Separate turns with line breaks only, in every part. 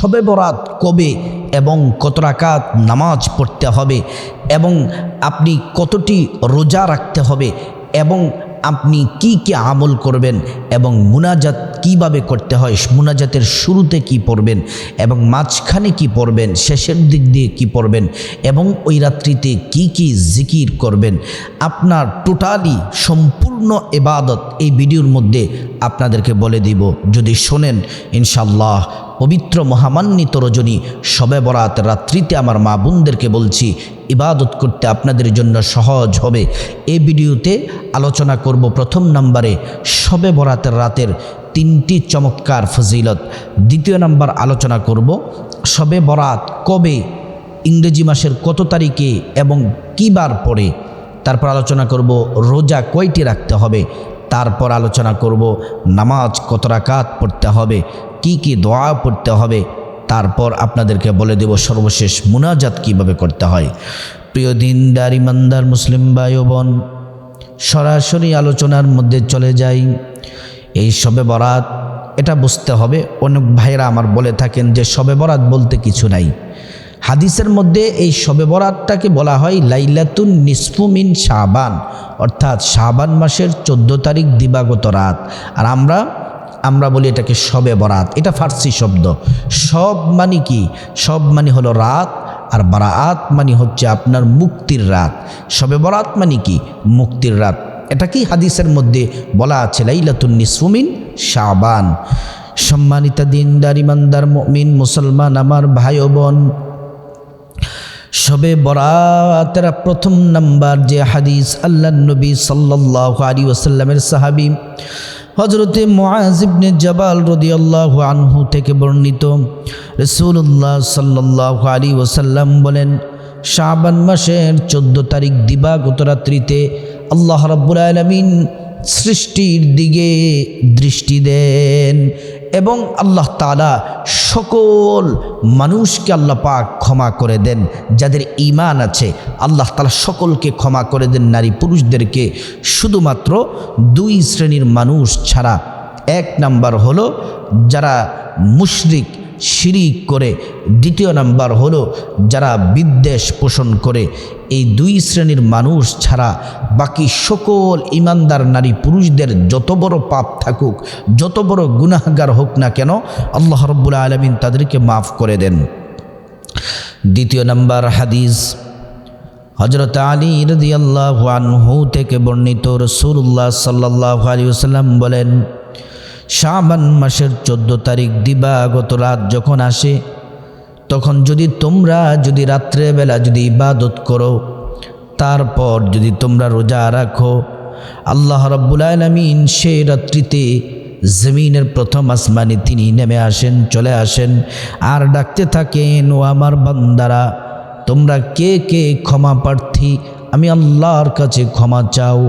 সবে বরাত কবে এবং কত রাকাত নামাজ পড়তে হবে এবং আপনি কতটি রোজা রাখতে হবে এবং আপনি কি কি আমল করবেন এবং মুনাজাত কীভাবে করতে হয়, মুনাজাতের শুরুতে কি পড়বেন এবং মাঝখানে কি পড়বেন, শেষের দিক দিয়ে কি পড়বেন এবং ওই রাত্রিতে কি কি জিকির করবেন। আপনার টোটালি সম্পূর্ণ এবাদত এই ভিডিওর মধ্যে আপনাদেরকে বলে দিব। যদি শোনেন ইনশাল্লাহ পবিত্র মহামান্বিত রজনী শবে বরাত রাত্রিতে আমার মা বোনদেরকে বলছি, ইবাদত করতে আপনাদের জন্য সহজ হবে। এই ভিডিওতে আলোচনা করব প্রথম নম্বরে শবে বরাতের রাতের তিনটি চমৎকার ফজিলত। দ্বিতীয় নাম্বার আলোচনা করব শবে বরাত কবে, ইংরেজি মাসের কত তারিখে এবং কী বার পরে তারপর আলোচনা করব রোজা কয়টি রাখতে হবে। তারপর আলোচনা করব, নামাজ কত রাকাত পড়তে হবে, কি কি দোয়া পড়তে হবে, তারপর আপনাদেরকে বলে দেব সর্বশেষ মুনাজাত কীভাবে করতে হয়। প্রিয় দিনদার, ইমানদার মুসলিম ভাই বোন সরাসরি আলোচনার মধ্যে চলে যাই। এই সবে বরাত, এটা বুঝতে হবে, অনেক ভাইরা আমার বলে থাকেন যে সবে বরাত বলতে কিছু নাই। হাদিসের মধ্যে এই শবে বরাতটাকে বলা হয় লাইলাতুন নিসফুমিন শাবান, অর্থাৎ শাবান মাসের চোদ্দ তারিখ দিবাগত রাত। আর আমরা আমরা বলি এটাকে শবে বরাত। এটা ফার্সি শব্দ। সব মানে কি? সব মানে হলো রাত, আর বারাত মানে হচ্ছে আপনার মুক্তির রাত। শবে বরাত মানে কি? মুক্তির রাত। এটা কি হাদিসের মধ্যে বলা আছে? লাইলাতুন নিসফুমিন শাবান। সম্মানিতা দিনদার, ইমানদার, মমিন, মুসলমান, আমার ভাই বোন শবে বরাতের প্রথম নাম্বার যে হাদিস আল্লাহ নবী সাল্লাহ আলী ওসাল্লামের সাহাবি হজরতে মোয়াজিবনে জবাল রদিয়াল্লাহ আনহু থেকে বর্ণিত রসুল্লাহ সাল্লাহ আলী ওসাল্লাম বলেন, শাবান মাসের চোদ্দ তারিখ দিবাগত রাত্রিতে আল্লাহ রব্বুল আলমিন সৃষ্টির দিকে দৃষ্টি দেন এবং আল্লাহ তালা সকল মানুষকে আল্লাহ পাক ক্ষমা করে দেন, যাদের ইমান আছে, আল্লাহ তালা সকলকে ক্ষমা করে দেন, নারী পুরুষদেরকে। শুধুমাত্র দুই শ্রেণির মানুষ ছাড়া এক নাম্বার হলো যারা মুশরিক শিরিক করে। দ্বিতীয় নাম্বার হলো যারা বিদ্বেষ পোষণ করে। এই দুই শ্রেণির মানুষ ছাড়া বাকি সকল ইমানদার নারী পুরুষদের যত বড় পাপ থাকুক, যত বড় গুনাহগার হোক না কেন, আল্লাহ রব্বুল আলমিন তাদেরকে মাফ করে দেন। দ্বিতীয় নাম্বার হাদিস হজরত আলী রদি আল্লাহ থেকে বর্ণিত রসুল্লাহ সাল্লাহ আলী বলেন শাবান মাসের চোদ্দ তারিখ দিবাগত রাত যখন আসে, তখন যদি তোমরা যদি রাত্রেবেলা যদি ইবাদত করো, তারপর যদি তোমরা রোজা রাখো, আল্লাহ রব্বুল আলমিন সে রাত্রিতে জমিনের প্রথম আসমানে তিনি নেমে আসেন, চলে আসেন, আর ডাকতে থাকেন, ও আমার বান্দারা, তোমরা কে কে ক্ষমা প্রার্থী? আমি আল্লাহর কাছে ক্ষমা চাও,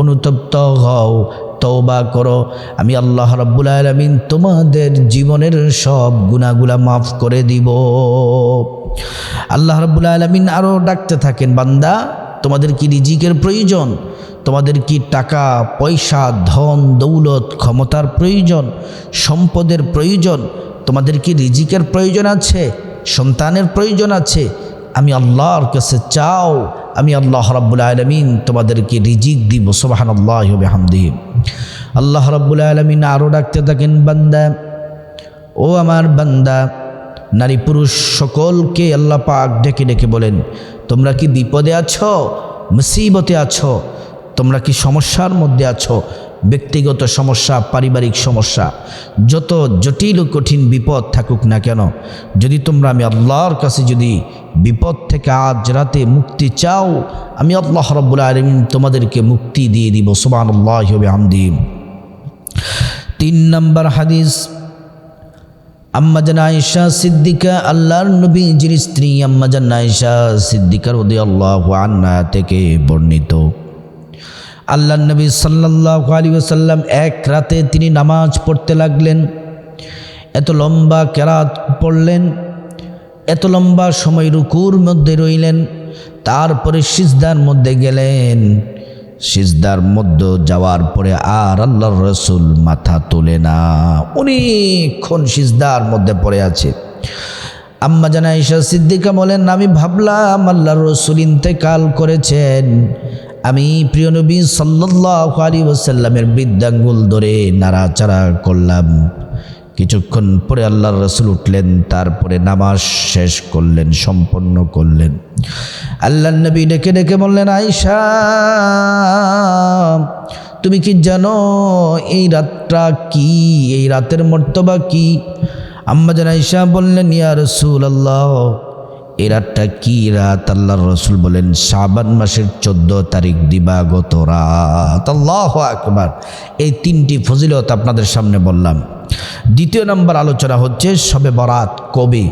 অনুতপ্ত হও তওবা করো। আমি আল্লাহ রব্বুল আলমিন তোমাদের জীবনের সব গুণাগুলা মাফ করে দিব। আল্লাহ রব্বুল আলমিন আরও ডাকতে থাকেন, বান্দা, তোমাদের কি রিজিকের প্রয়োজন? তোমাদের কি টাকা, পয়সা, ধন, দৌলত, ক্ষমতার প্রয়োজন, সম্পদের প্রয়োজন? তোমাদের কি রিজিকের প্রয়োজন আছে? সন্তানের প্রয়োজন আছে? আমি আল্লাহর কাছে চাও আমি আল্লাহ রাব্বুল আলমিন তোমাদেরকে রিজিক দিব সোবাহান আল্লাহ হামদি আল্লাহ রাব্বুল আলমিন আরও ডাকতে থাকেন, বান্দা, ও আমার বান্দা, নারী পুরুষ সকলকে আল্লাহ পাক ডেকে ডেকে বলেন, তোমরা কি বিপদে আছো, মুসিবতে আছো? তোমরা কি সমস্যার মধ্যে আছো? ব্যক্তিগত সমস্যা, পারিবারিক সমস্যা? যত জটিল ও কঠিন বিপদ থাকুক না কেন, যদি তোমরা আমি আল্লাহর কাছে যদি বিপদ থেকে আজ রাতে মুক্তি চাও, আমি আল্লাহ রব্বুল আলমিন তোমাদেরকে মুক্তি দিয়ে দিব। সুবান আল্লাহ আমদি তিন নম্বর হাদিস আম্মাজান আয়েশা সিদ্দিকা, আল্লাহর নবী, যিনি স্ত্রী আম্মাজান আয়েশা সিদ্দিকার উদয় আল্লাহ আন্না থেকে বর্ণিত। আল্লাহ নবী সাল্লাহ আলী ওসাল্লাম এক রাতে তিনি নামাজ পড়তে লাগলেন। এত লম্বা কেরাত পড়লেন, এত লম্বা সময় রুকুর মধ্যে রইলেন, তারপরে সিজদার মধ্যে গেলেন। সিজদার মধ্যে যাওয়ার পরে আর আল্লাহর রসুল মাথা তোলে না, অনেকক্ষণ সিজদার মধ্যে পড়ে আছে। আম্মা জানা ঈশা সিদ্দিকা বলেন, আমি ভাবলাম আল্লাহ রসুল ইন্তেকাল করেছেন। আমি প্রিয় নবী সাল্লাহ আলী ওসাল্লামের বৃদ্ধাঙ্গুল ধরে নাড়াচাড়া করলাম। কিছুক্ষণ পরে আল্লাহর রসুল উঠলেন, তারপরে নামাজ শেষ করলেন, সম্পন্ন করলেন। আল্লাহ নবী ডেকে ডেকে বললেন আয়সা তুমি কি জানো এই রাতটা কি? এই রাতের মর্তবা কি? আম্মা জান আয়সা বললেন, ইয়া রসুল আল্লাহ এই রাতটা কি? রাত আল্লাহর রসুল বলেন, শাবান মাসের চোদ্দ তারিখ দিবাগত রাত। আল্লাহ আকবার। এই তিনটি ফজিলত আপনাদের সামনে বললাম। দ্বিতীয় নম্বর আলোচনা হচ্ছে, সবে বরাত কবে?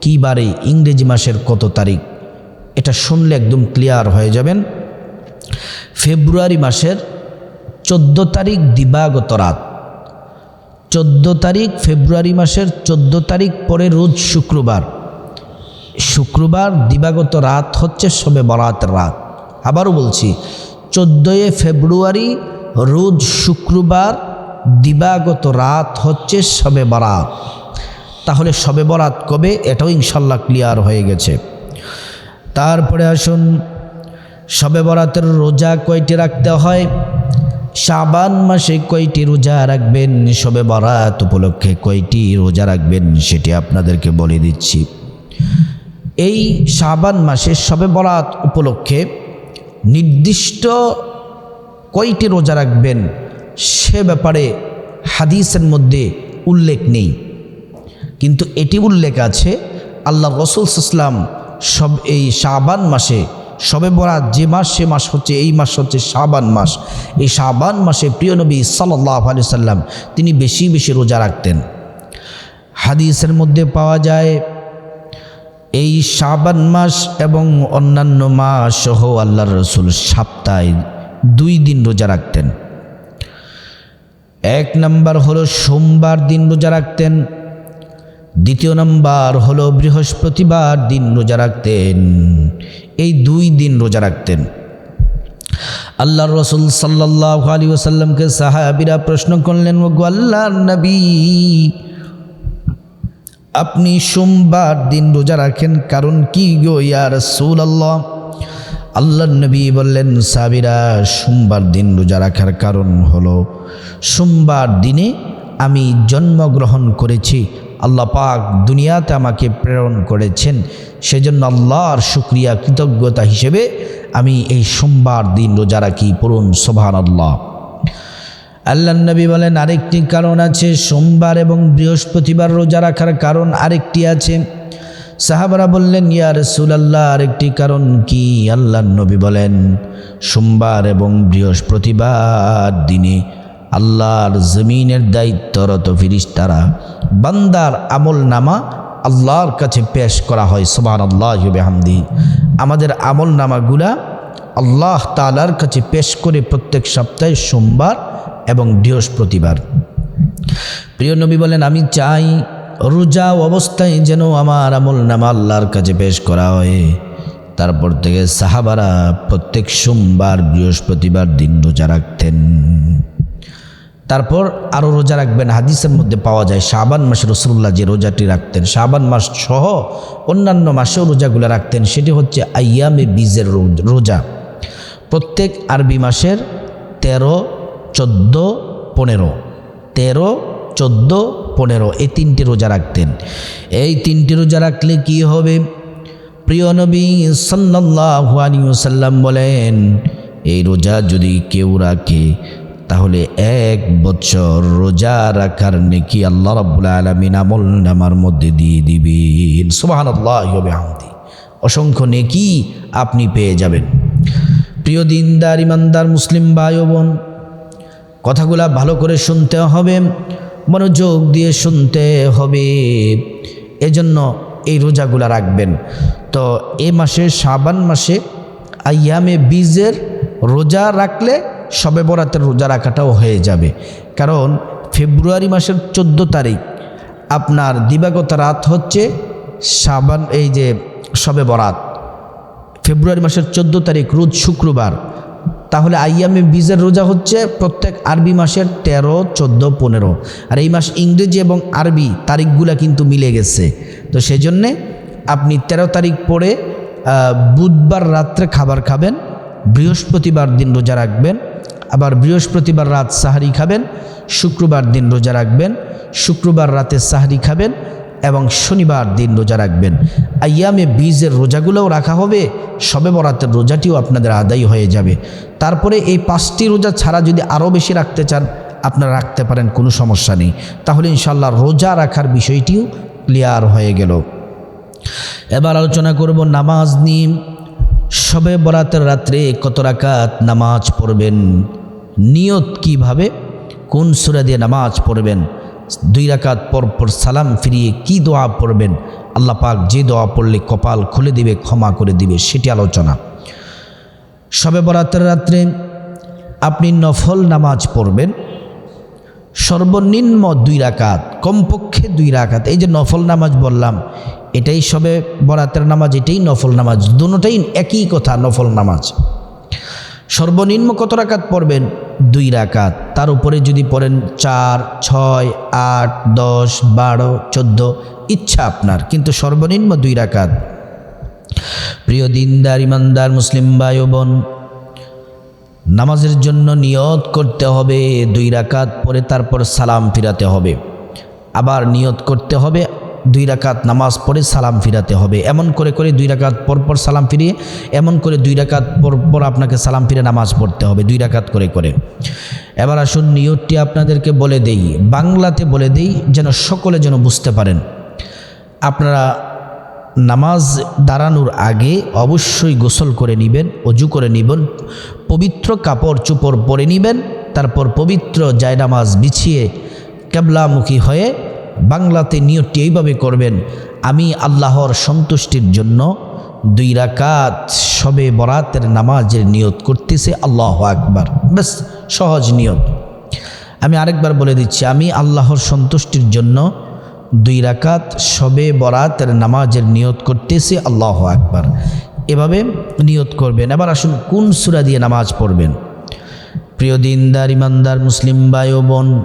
কী বারে? ইংরেজি মাসের কত তারিখ? এটা শুনলে একদম ক্লিয়ার হয়ে যাবেন। ফেব্রুয়ারি মাসের চোদ্দ তারিখ দিবাগত রাত। চোদ্দ তারিখ ফেব্রুয়ারি মাসের চোদ্দ তারিখ পরে রোজ শুক্রবার। শুক্রবার দিবাগত রাত হচ্ছে সবে বরাতের রাত। আবারও বলছি, চোদ্দোই ফেব্রুয়ারি রোজ শুক্রবার দিবাগত রাত হচ্ছে সবে বরাত। তাহলে সবে বরাত কবে? এটাও ইনশাল্লাহ ক্লিয়ার হয়ে গেছে। তারপরে আসুন সবে বরাতের রোজা কয়টি রাখতে হয়? শাবান মাসে কয়টি রোজা রাখবেন? সবে বরাত উপলক্ষে কয়টি রোজা রাখবেন? সেটি আপনাদেরকে বলে দিচ্ছি। এই শাবান মাসে সবে বরাত উপলক্ষে নির্দিষ্ট কয়টি রোজা রাখবেন সে ব্যাপারে হাদিসের মধ্যে উল্লেখ নেই। কিন্তু এটি উল্লেখ আছে, আল্লাহ রসুল ইসলাম সব এই শাবান মাসে সবে বরাত যে মাস, সে মাস হচ্ছে, এই মাস হচ্ছে শাবান মাস। এই শাবান মাসে প্রিয় নবী সাল্লাহ আলি সাল্লাম তিনি বেশি বেশি রোজা রাখতেন। হাদিসের মধ্যে পাওয়া যায় এই শাবান মাস এবং অন্যান্য মাস সহ আল্লাহ রসুল সপ্তাহে দুই দিন রোজা রাখতেন। এক নম্বর হলো সোমবার দিন রোজা রাখতেন। দ্বিতীয় নম্বর হলো বৃহস্পতিবার দিন রোজা রাখতেন। এই দুই দিন রোজা রাখতেন। আল্লাহ রসুল সাল্লাহ আলী ওসাল্লামকে সাহাবিরা প্রশ্ন করলেন ও আল্লাহ নবী আপনি সোমবার দিন রোজা রাখেন, কারণ কি গো ইয়ার সৌল আল্লাহ আল্লাহ নবী বললেন সাবিরা সোমবার দিন রোজা রাখার কারণ হলো, সোমবার দিনে আমি জন্মগ্রহণ করেছি, আল্লাহ পাক দুনিয়াতে আমাকে প্রেরণ করেছেন, সেজন্য আল্লাহর শুক্রিয়া, কৃতজ্ঞতা হিসেবে আমি এই সোমবার দিন রোজা রাখি, পড়ুন সোভান আল্লাহ আল্লাহ নবী বলেন, আরেকটি কারণ আছে, সোমবার এবং বৃহস্পতিবার রোজা রাখার কারণ আরেকটি আছে। সাহাবারা বললেন, ইয়া রসুলাল্লাহ, আরেকটি কারণ কি? আল্লাহ নবী বলেন, সোমবার এবং বৃহস্পতিবার দিনে আল্লাহর জমিনের দায়িত্বরত ফিরিস্তারা বান্দার আমল নামা আল্লাহর কাছে পেশ করা হয়। সোমান আল্লাহ হামদি আমাদের আমল নামাগুলা আল্লাহ তালার কাছে পেশ করে প্রত্যেক সপ্তাহে সোমবার এবং বৃহস্পতিবার। প্রিয় নবী বলেন, আমি চাই রোজা অবস্থায় যেন আমার আমল নামা আল্লাহর কাছে পেশ করা হয়। তারপর থেকে সাহাবারা প্রত্যেক সোমবার, বৃহস্পতিবার দিন রোজা রাখতেন। তারপর আরও রোজা রাখবেন। হাদিসের মধ্যে পাওয়া যায়, শাবান মাসে রসুল্লাহ যে রোজাটি রাখতেন, শাবান মাস সহ অন্যান্য মাসেও রোজাগুলো রাখতেন। সেটি হচ্ছে আইয়ামে বীজের রোজা। প্রত্যেক আরবি মাসের তেরো চোদ্দ পনেরো। তেরো, চোদ্দ পনেরো, এই তিনটি রোজা রাখতেন। এই তিনটি রোজা রাখলে কি হবে? প্রিয় নবী সাল্লাহ বলেন, এই রোজা যদি কেউ রাখে, তাহলে এক বছর রোজা রাখার নেকি আল্লাহ রব্বুল আলমিন আমল নামার মধ্যে দিয়ে দিবেন। সুবাহান আল্লাহ অসংখ্য নেকি আপনি পেয়ে যাবেন। প্রিয় দিনদার, ইমানদার, মুসলিম ভাই বোন কথাগুলা ভালো করে শুনতে হবে, মনোযোগ দিয়ে শুনতে হবে। এজন্য এই রোজাগুলা রাখবেন। তো এ মাসে সাবান মাসে আয়ামে বীজের রোজা রাখলে সবে বরাতের রোজা রাখাটাও হয়ে যাবে। কারণ ফেব্রুয়ারি মাসের চোদ্দ তারিখ, আপনার দিবাগত রাত হচ্ছে সাবান এই যে সবে বরাত। ফেব্রুয়ারি মাসের চোদ্দ তারিখ, রোজ শুক্রবার। তাহলে আইয়ামে বীজের রোজা হচ্ছে প্রত্যেক আরবি মাসের তেরো, চোদ্দ, পনেরো। আর এই মাস ইংরেজি এবং আরবি তারিখগুলা কিন্তু মিলে গেছে। তো সেজন্যে আপনি তেরো তারিখ পরে বুধবার রাত্রে খাবার খাবেন, বৃহস্পতিবার দিন রোজা রাখবেন, আবার বৃহস্পতিবার রাত সাহারি খাবেন, শুক্রবার দিন রোজা রাখবেন, শুক্রবার রাতে সাহারি খাবেন এবং শনিবার দিন রোজা রাখবেন। আইয়ামে বীজের রোজাগুলোও রাখা হবে, সবে বরাতের রোজাটিও আপনাদের আদায় হয়ে যাবে। তারপরে এই পাঁচটি রোজা ছাড়া যদি আরও বেশি রাখতে চান, আপনারা রাখতে পারেন, কোনো সমস্যা নেই। তাহলে ইনশাল্লাহ রোজা রাখার বিষয়টিও ক্লিয়ার হয়ে গেল। এবার আলোচনা করব নামাজ নিয়ে। সবে বরাতের রাত্রে কত রাকাত নামাজ পড়বেন? নিয়ত কীভাবে? কোন সুরা দিয়ে নামাজ পড়বেন? দুই রাকাত পর পর সালাম ফিরিয়ে কি দোয়া পড়বেন? আল্লাহ পাক যে দোয়া পড়লে কপাল খুলে দিবে, ক্ষমা করে দিবে, সেটি আলোচনা। সবে বরাতের রাত্রে আপনি নফল নামাজ পড়বেন। সর্বনিম্ন দুই রাকাত, কমপক্ষে দুই রাকাত, এই যে নফল নামাজ বললাম, এটাই সবে বরাতের নামাজ, এটাই নফল নামাজ, দুটোটাই একই কথা, নফল নামাজ। সর্বনিম্ন কত রাকাত পড়বেন? দুই রাকাত। তার উপরে যদি পড়েন চার, ছয়, আট, দশ, বারো, চোদ্দ, ইচ্ছা আপনার, কিন্তু সর্বনিম্ন দুই রাকাত। প্রিয় দিনদার, ইমানদার, মুসলিম ভাই বোন, নামাজের জন্য নিয়ত করতে হবে, দুই রাকাত পরে তারপর সালাম ফিরাতে হবে। আবার নিয়ত করতে হবে দুই রাকাত নামাজ পড়ে সালাম ফিরাতে হবে। এমন করে করে দুই রাকাত পর পর সালাম ফিরিয়ে, এমন করে দুই রাকাত পর পর আপনাকে সালাম ফিরে নামাজ পড়তে হবে, দুই রাকাত করে করে। এবার আসুন নিয়তটি আপনাদেরকে বলে দেই। বাংলাতে বলে দেই যেন সকলে যেন বুঝতে পারেন। আপনারা নামাজ দাঁড়ানোর আগে অবশ্যই গোসল করে নেবেন, অজু করে নেবেন, পবিত্র কাপড় চোপড় পরে নেবেন, তারপর পবিত্র জায়নামাজ বিছিয়ে কেবলামুখী হয়ে বাংলাতে নিয়তটি এইভাবে করবেন, আমি আল্লাহর সন্তুষ্টির জন্য দুই রাকাত সবে বরাতের নামাজের নিয়ত করতেছে, আল্লাহ আকবার। বেশ সহজ নিয়ত। আমি আরেকবার বলে দিচ্ছি, আমি আল্লাহর সন্তুষ্টির জন্য দুই রাকাত সবে বরাতের নামাজের নিয়ত করতেছি, আল্লাহ আকবার। এভাবে নিয়ত করবেন। এবার আসুন, কোন সুরা দিয়ে নামাজ পড়বেন? প্রিয় দিনদার, ইমানদার, মুসলিম ও বোন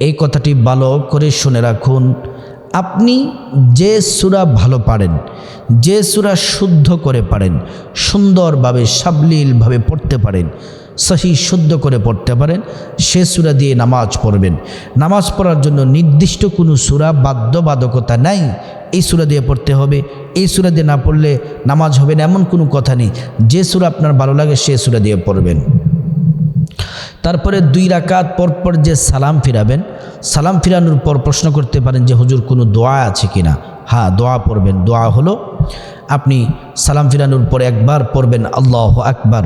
এই কথাটি ভালো করে শুনে রাখুন। আপনি যে সুরা ভালো পারেন, যে সুরা শুদ্ধ করে পারেন, সুন্দরভাবে, সাবলীলভাবে পড়তে পারেন, সহি শুদ্ধ করে পড়তে পারেন, সে সুরা দিয়ে নামাজ পড়বেন। নামাজ পড়ার জন্য নির্দিষ্ট কোনো সুরা বাধ্যবাধকতা নাই। এই সুরা দিয়ে পড়তে হবে। এই সুরা দিয়ে না পড়লে নামাজ হবে না, এমন কোনো কথা নেই। যে সুরা আপনার ভালো লাগে, সে সুরা দিয়ে পড়বেন। তারপরে দুই রাকাত পরপর যে সালাম ফিরাবেন, সালাম ফিরানোর পর প্রশ্ন করতে পারেন যে, হুজুর, কোনো দোয়া আছে কিনা? হ্যাঁ দোয়া পড়বেন। দোয়া হলো, আপনি সালাম ফিরানোর পর একবার পড়বেন, আল্লাহ আকবার।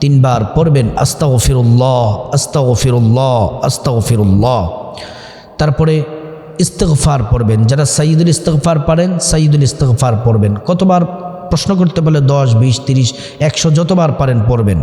তিনবার পড়বেন আস্তাও ফিরুল্লাহ আস্তাও ফিরুল্লাহ আস্তাও ফিরুল্লাহ তারপরে ইস্তগফার পড়বেন। যারা সাইদুল ইস্তগফার পারেন সাইদুল ইস্তগফার পড়বেন। কতবার? প্রশ্ন করতে পারলে দশ, বিশ, তিরিশ, একশো যতবার পারেন পড়বেন।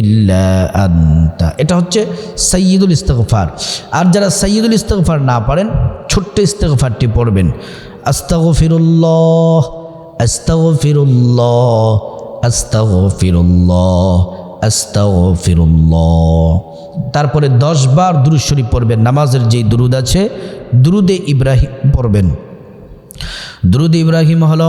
ইল্লা আন্তা। এটা হচ্ছে সৈয়দুল ইস্তগফার। আর যারা সৈয়দুল ইস্তগফার না পারেন, ছোট্ট ইস্তগফারটি পড়বেন। আস্তাগফিরুল্লাহ আস্তাগফিরুল্লাহ আস্তাগফিরুল্লাহ আস্তাগফিরুল্লাহ। তারপরে দশ বার দুরুদ শরীফ পড়বেন। নামাজের যেই দুরুদ আছে, দুরুদে ইব্রাহিম পড়বেন। দুরুদ ইব্রাহিম হলো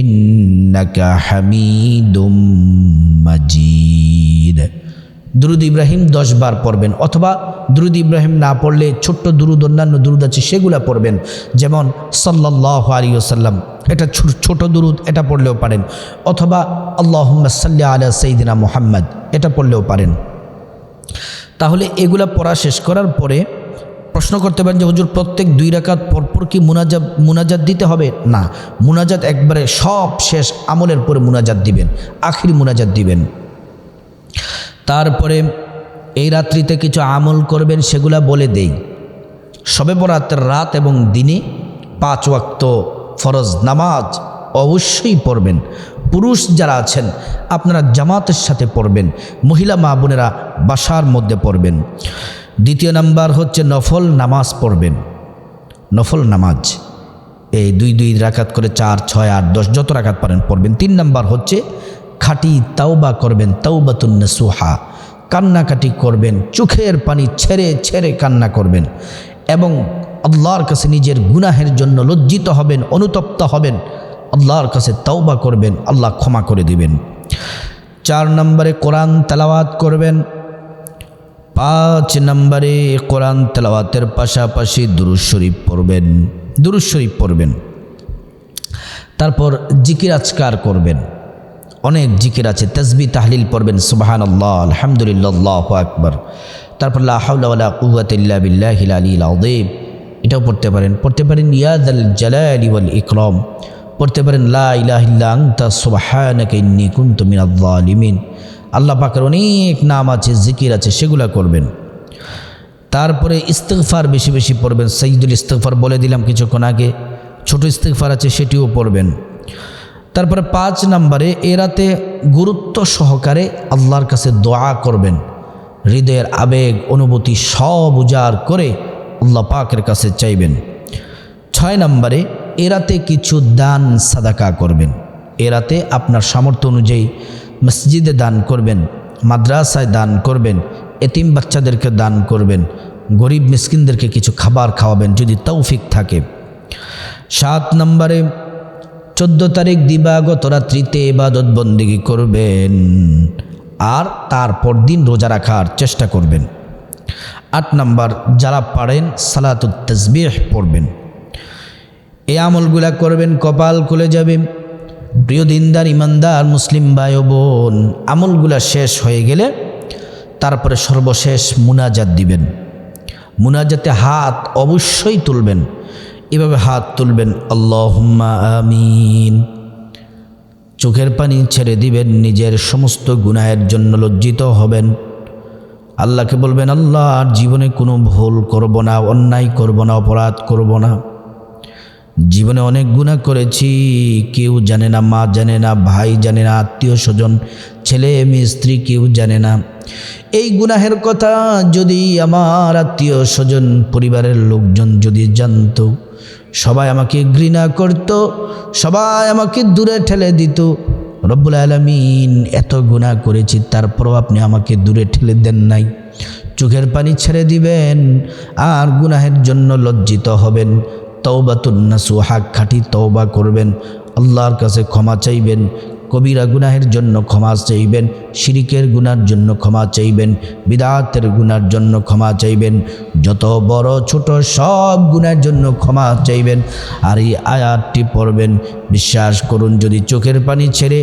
ইন্নাকা হামিদুম মাজিদ। দুরুদ ইব্রাহিম দশ বার পড়বেন, অথবা দুরুদ ইব্রাহিম না পড়লে ছোট্ট দুরুদ, অন্যান্য দুরুদ আছে, সেগুলো পড়বেন। যেমন সাল্লাহ আলী ওসাল্লাম এটা ছোট দুরুদ, এটা পড়লেও পারেন। অথবা আল্লাহ সাল্লাহ আলিয়া সঈদিনা মোহাম্মদ, এটা পড়লেও পারেন। তাহলে এগুলা পড়া শেষ করার পরে প্রশ্ন করতে পারেন যে, হুজুর, প্রত্যেক দুই রাকাত পরপর কি মুনাজাত মুনাজাত দিতে হবে? না, মুনাজাত একবারে সব শেষ আমলের পরে মুনাজাত দিবেন, আখির মুনাজাত দিবেন। তারপরে এই রাত্রিতে কিছু আমল করবেন, সেগুলা বলে দেই। সবে বরাতের রাত এবং দিনে পাঁচ ওয়াক্ত ফরজ নামাজ অবশ্যই পড়বেন। পুরুষ যারা আছেন, আপনারা জামাতের সাথে পড়বেন, মহিলা মা বোনেরা বাসার মধ্যে পড়বেন। দ্বিতীয় নাম্বার হচ্ছে নফল নামাজ পড়বেন। নফল নামাজ। এই দুই দুই রাকাত করে চার, ছয়, আট, দশ যত রাকাত পারেন পড়বেন। তিন নাম্বার হচ্ছে খাঁটি তাওবা করবেন তাওবাতুন্না সুহা কান্নাকাটি করবেন, চোখের পানি ছেড়ে ছেড়ে কান্না করবেন। এবং আল্লাহর কাছে নিজের গুনাহের জন্য লজ্জিত হবেন, অনুতপ্ত হবেন। আল্লাহর কাছে তাওবা করবেন, আল্লাহ ক্ষমা করে দিবেন। চার নম্বরে কোরআন তেলাওয়াত করবেন। পাঁচ নম্বরে কোরআন তেলাওয়াতের পাশাপাশি দুরুজ শরীফ পড়বেন দুরুজ শরীফ পড়বেন। তারপর জিকির আজকার করবেন। অনেক জিকির আছে তসবি তাহলিল পড়বেন সুবাহান আল্লাহ আলহামদুলিল্লাহ, আকবর। তারপর লাহাউলা এটাও পড়তে পারেন। পড়তে পারেন ইয়াদ আল ওয়াল ইকরম। পড়তে পারেন, লা ইলাহিল্লা আংতা সুবাহানাকে ইন্নি আল্লাহ পাকের অনেক নাম আছে, জিকির আছে, সেগুলা করবেন। তারপরে ইস্তেগফার বেশি বেশি পড়বেন। সঈদুল ইস্তেগফার বলে দিলাম কিছুক্ষণ আগে। ছোট ইস্তেগফার আছে, সেটিও পড়বেন। তারপরে পাঁচ নম্বরে, এ রাতে গুরুত্ব সহকারে আল্লাহর কাছে দোয়া করবেন। হৃদয়ের আবেগ, অনুভূতি সব উজাড় করে আল্লাহ পাকের কাছে চাইবেন। ছয় নম্বরে, এ রাতে কিছু দান, সাদাকা করবেন। এ রাতে আপনার সামর্থ্য অনুযায়ী মসজিদে দান করবেন, মাদ্রাসায় দান করবেন, এতিম বাচ্চাদেরকে দান করবেন, গরিব মিসকিনদেরকে কিছু খাবার খাওয়াবেন যদি তৌফিক থাকে। সাত নম্বরে, চোদ্দ তারিখ দিবাগত রাত্রিতে এবাদত বন্দিগি করবেন আর তারপর দিন রোজা রাখার চেষ্টা করবেন। আট নম্বর, যারা পারেন সালাতুত তসবিহ পড়বেন। এই আমলগুলা করবেন, কপাল খুলে যাবে। প্রিয় দিনদার, ইমানদার, মুসলিম ভাই বোন, আমলগুলা শেষ হয়ে গেলে তারপরে সর্বশেষ মুনাজাত দিবেন। মুনাজাতে হাত অবশ্যই তুলবেন। এভাবে হাত তুলবেন, আল্লাহুম্মা আমিন। চোখের পানি ছেড়ে দিবেন, নিজের সমস্ত গুনাহের জন্য লজ্জিত হবেন। আল্লাহকে বলবেন, আল্লাহ জীবনে কোনো ভুল করব না, অন্যায় করব না, অপরাধ করব না। জীবনে অনেক গুণা করেছি। কেউ জানে না, মা জানে না, ভাই জানে না, আত্মীয় স্বজন, ছেলে, মেয়ে, স্ত্রী কেউ জানে না। এই গুনাহের কথা যদি আমার আত্মীয় স্বজন, পরিবারের লোকজন যদি জানতো, সবাই আমাকে ঘৃণা করত, সবাই আমাকে দূরে ঠেলে দিত। রব্বুল আলমিন এত গুণা করেছি, তারপরও আপনি আমাকে দূরে ঠেলে দেন নাই। চোখের পানি ছেড়ে দিবেন, আর গুনাহের জন্য লজ্জিত হবেন। তৌবাতুন্নাসু হাক খাটি তৌবা করবেন আল্লাহর কাছে ক্ষমা চাইবেন। কবিরা গুনাহের জন্য ক্ষমা চাইবেন, শিরিকের গুনার জন্য ক্ষমা চাইবেন, বিদাতের গুনার জন্য ক্ষমা চাইবেন, যত বড় ছোট সব গুণের জন্য ক্ষমা চাইবেন, আর এই আয়াতটি পড়বেন। বিশ্বাস করুন, যদি চোখের পানি ছেড়ে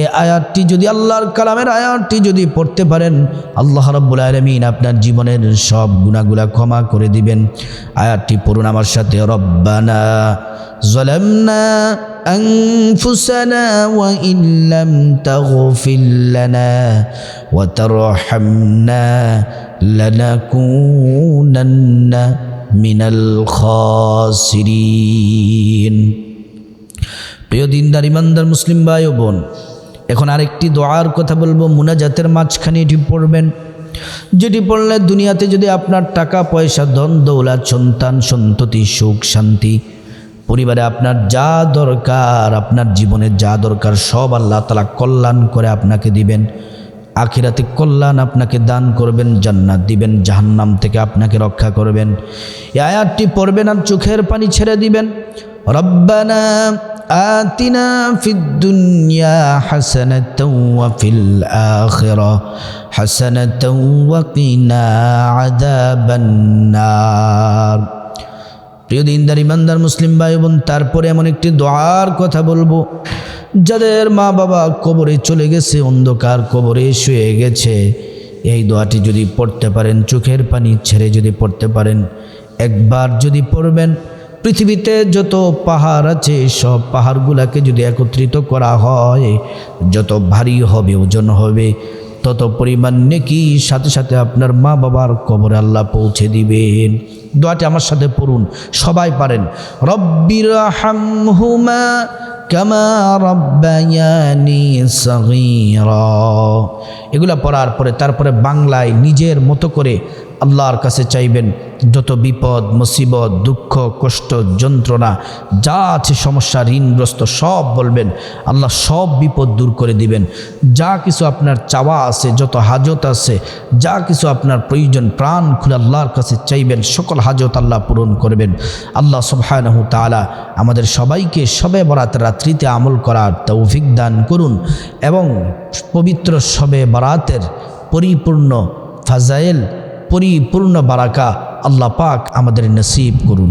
এ আয়াতটি, যদি আল্লাহর কালামের আয়াতটি যদি পড়তে পারেন, আল্লাহ রব্বুল আলমিন আপনার জীবনের সব গুণাগুলা ক্ষমা করে দিবেন। আয়াতটি পড়ুন আমার সাথে, রব্বানা জলামনা أنفسنا وإن لم تغفر لنا وترحمنا لنكونن من الخاسرين প্রিয় দিনদার ইমানদার মুসলিম ভাই ও বোন এখন আরেকটি দোয়ার কথা বলবো মুনাজাতের মাঝখানে এটি পড়বেন যেটি পড়লে দুনিয়াতে যদি আপনার টাকা পয়সা ধন দৌলত সন্তান সন্ততি সুখ শান্তি পরিবারে আপনার যা দরকার আপনার জীবনে যা দরকার সব আল্লাহ তালা কল্যাণ করে আপনাকে দিবেন আখিরাতে কল্যাণ আপনাকে দান করবেন জান্নাত দিবেন জাহান্নাম থেকে আপনাকে রক্ষা করবেন এই আয়াতটি পড়বেন আর চোখের পানি ছেড়ে দিবেন রব্বানা آتنا في الدنيا حسنة وفي الآخرة حسنة وقنا عذاب النار প্রিয় দিনদার, ইমানদার মুসলিম ভাই বোন তারপরে এমন একটি দোয়ার কথা বলব। যাদের মা বাবা কবরে চলে গেছে, অন্ধকার কবরে শুয়ে গেছে, এই দোয়াটি যদি পড়তে পারেন, চোখের পানি ছেড়ে যদি পড়তে পারেন, একবার যদি পড়বেন, পৃথিবীতে যত পাহাড় আছে, সব পাহাড়গুলাকে যদি একত্রিত করা হয়, যত ভারী হবে, ওজন হবে, তত পরিমাণ নেকি সাথে সাথে আপনার মা বাবার কবরে আল্লাহ পৌঁছে দিবেন। দোয়াটি আমার সাথে পড়ুন, সবাই পারেন। রব্বির হামহুমা এগুলা পড়ার পরে, তারপরে বাংলায় নিজের মতো করে আল্লাহর কাছে চাইবেন যত বিপদ, মুসিবত, দুঃখ, কষ্ট, যন্ত্রণা, যা আছে সমস্যা, ঋণগ্রস্ত, সব বলবেন। আল্লাহ সব বিপদ দূর করে দিবেন। যা কিছু আপনার চাওয়া আছে, যত হাজত আছে, যা কিছু আপনার প্রয়োজন, প্রাণ খুলে আল্লাহর কাছে চাইবেন, সকল হাজত আল্লাহ পূরণ করবেন। আল্লাহ সুবহানাহু তাআলা আমাদের সবাইকে সবে বরাত রাত্রিতে আমল করার তৌফিক দান করুন এবং পবিত্র সবে বরাতের পরিপূর্ণ ফাজাইল পরিপূর্ণ বারাকা আল্লাহ পাক আমাদের নসিব করুন।